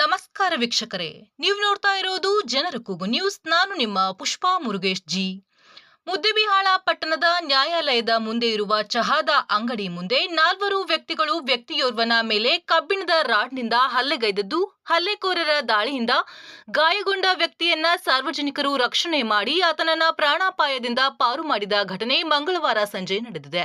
ನಮಸ್ಕಾರ ವೀಕ್ಷಕರೇ. ನೀವು ನೋಡ್ತಾ ಇರೋದು ಜನರ ಕೂಗು ನ್ಯೂಸ್. ನಾನು ನಿಮ್ಮ ಪುಷ್ಪಾ ಮುರುಗೇಶ್ ಜಿ. ಮುದ್ದೆಬಿಹಾಳ ಪಟ್ಟಣದ ನ್ಯಾಯಾಲಯದ ಮುಂದೆ ಇರುವ ಚಹಾದ ಅಂಗಡಿ ಮುಂದೆ ನಾಲ್ವರು ವ್ಯಕ್ತಿಗಳು ವ್ಯಕ್ತಿಯೋರ್ವನ ಮೇಲೆ ಕಬ್ಬಿಣದ ರಾಡ್ನಿಂದ ಹಲ್ಲೆಗೈದದ್ದು. ಹಲ್ಲೆಕೋರರ ದಾಳಿಯಿಂದ ಗಾಯಗೊಂಡ ವ್ಯಕ್ತಿಯನ್ನ ಸಾರ್ವಜನಿಕರು ರಕ್ಷಣೆ ಮಾಡಿ ಆತನನ್ನ ಪ್ರಾಣಾಪಾಯದಿಂದ ಪಾರು ಮಾಡಿದ ಘಟನೆ ಮಂಗಳವಾರ ಸಂಜೆ ನಡೆದಿದೆ.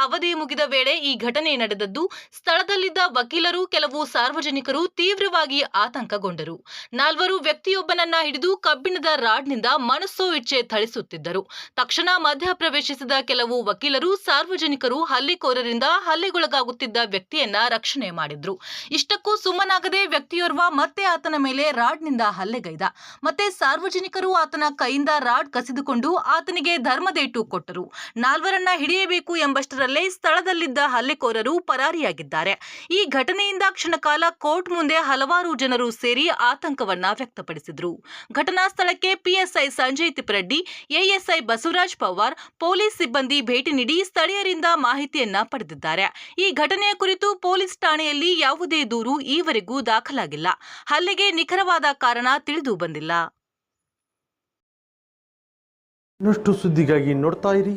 ಅವಧಿ ಮುಗಿದ ವೇಳೆ ಈ ಘಟನೆ ನಡೆದದ್ದು. ಸ್ಥಳದಲ್ಲಿದ್ದ ವಕೀಲರು, ಕೆಲವು ಸಾರ್ವಜನಿಕರು ತೀವ್ರವಾಗಿ ಆತಂಕಗೊಂಡರು. ನಾಲ್ವರು ವ್ಯಕ್ತಿಯೊಬ್ಬನನ್ನ ಹಿಡಿದು ಕಬ್ಬಿಣದ ರಾಡ್ನಿಂದ ಮನಸ್ಸೋ ಇಚ್ಛೆ ಥಳಿಸುತ್ತಿದ್ದರು. ತಕ್ಷಣ ಮಧ್ಯಪ್ರವೇಶಿಸಿದ ಕೆಲವು ವಕೀಲರು ಸಾರ್ವಜನಿಕರು ಹಲ್ಲಿಕೋರರಿಂದ ಹಲ್ಲೆಗೊಳಗಾಗುತ್ತಿದ್ದ ವ್ಯಕ್ತಿಯನ್ನ ರಕ್ಷಣೆ ಮಾಡಿದ್ರು. ಇಷ್ಟಕ್ಕೂ ಸುಮ್ಮನಾಗದೆ ವ್ಯಕ್ತಿಯೋರ್ವ ಮತ್ತೆ ಆತನ ಮೇಲೆ ರಾಡ್ನಿಂದ ಹಲ್ಲೆಗೈದ. ಮತ್ತೆ ಸಾರ್ವಜನಿಕರು ಆತನ ಕೈಯಿಂದ ರಾಡ್ ಕಸಿದುಕೊಂಡು ಆತನಿಗೆ ಧರ್ಮದೇಟು ಕೊಟ್ಟರು. ನಾಲ್ವರನ್ನ ಹಿಡಿಯಬೇಕು ಎಂಬಷ್ಟರಲ್ಲೇ ಸ್ಥಳದಲ್ಲಿದ್ದ ಹಲ್ಲೆಕೋರರು ಪರಾರಿಯಾಗಿದ್ದಾರೆ. ಈ ಘಟನೆಯಿಂದ ಕ್ಷಣಕಾಲ ಕೋರ್ಟ್ ಮುಂದೆ ಹಲವಾರು ಜನರು ಸೇರಿ ಆತಂಕವನ್ನ ವ್ಯಕ್ತಪಡಿಸಿದ್ರು. ಘಟನಾ ಸ್ಥಳಕ್ಕೆ PSI Sanjay Tippareddy ASI Basavaraj Pawar, police ಸಿಬ್ಬಂದಿ ಭೇಟಿ ನೀಡಿ ಸ್ಥಳೀಯರಿಂದ ಮಾಹಿತಿಯನ್ನ ಪಡೆದಿದ್ದಾರೆ. ಈ ಘಟನೆಯ ಕುರಿತು ಪೊಲೀಸ್ ಠಾಣೆಯಲ್ಲಿ ಯಾವುದೇ ದೂರು ಈವರೆಗೂ ದಾಖಲಾಗಿಲ್ಲ. ಹಲ್ಲೆಗೆ ನಿಖರವಾದ ಕಾರಣ ತಿಳಿದು ಬಂದಿಲ್ಲ. ಇನ್ನಷ್ಟು ಸುದ್ದಿಗಾಗಿ ನೋಡ್ತಾ ಇರಿ.